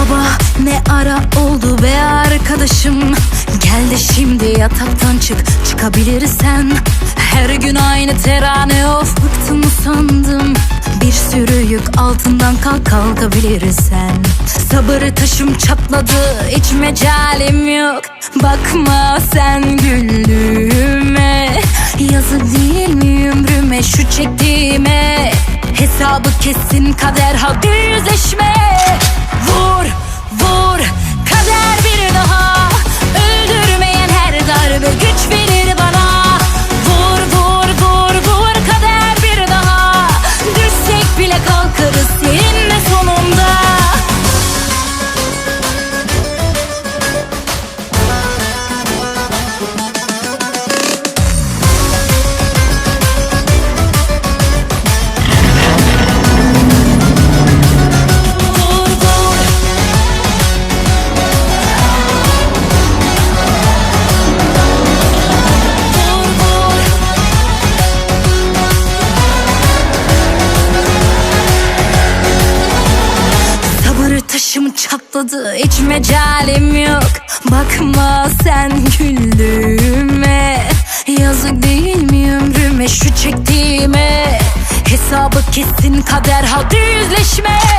Sabah ne ara oldu be arkadaşım? Gel de şimdi yataktan çık çıkabilirsen. Her gün aynı terane of bıktım sandım Bir sürü yük altından kalk kalkabilirsen. Sabır taşım çatladı hiç mecalim yok. Bakma sen güldüğüme. Yazık değil mi ömrüme şu çektiğime? Hesabı kesin kader hadi yüzleşme amor Sabır taşım çatladı hiç mecalim yok. Bakma sen güldüğüme. Yazık değil mi ömrüme şu çektiğime? Hesabı kesin kader hadi yüzleşme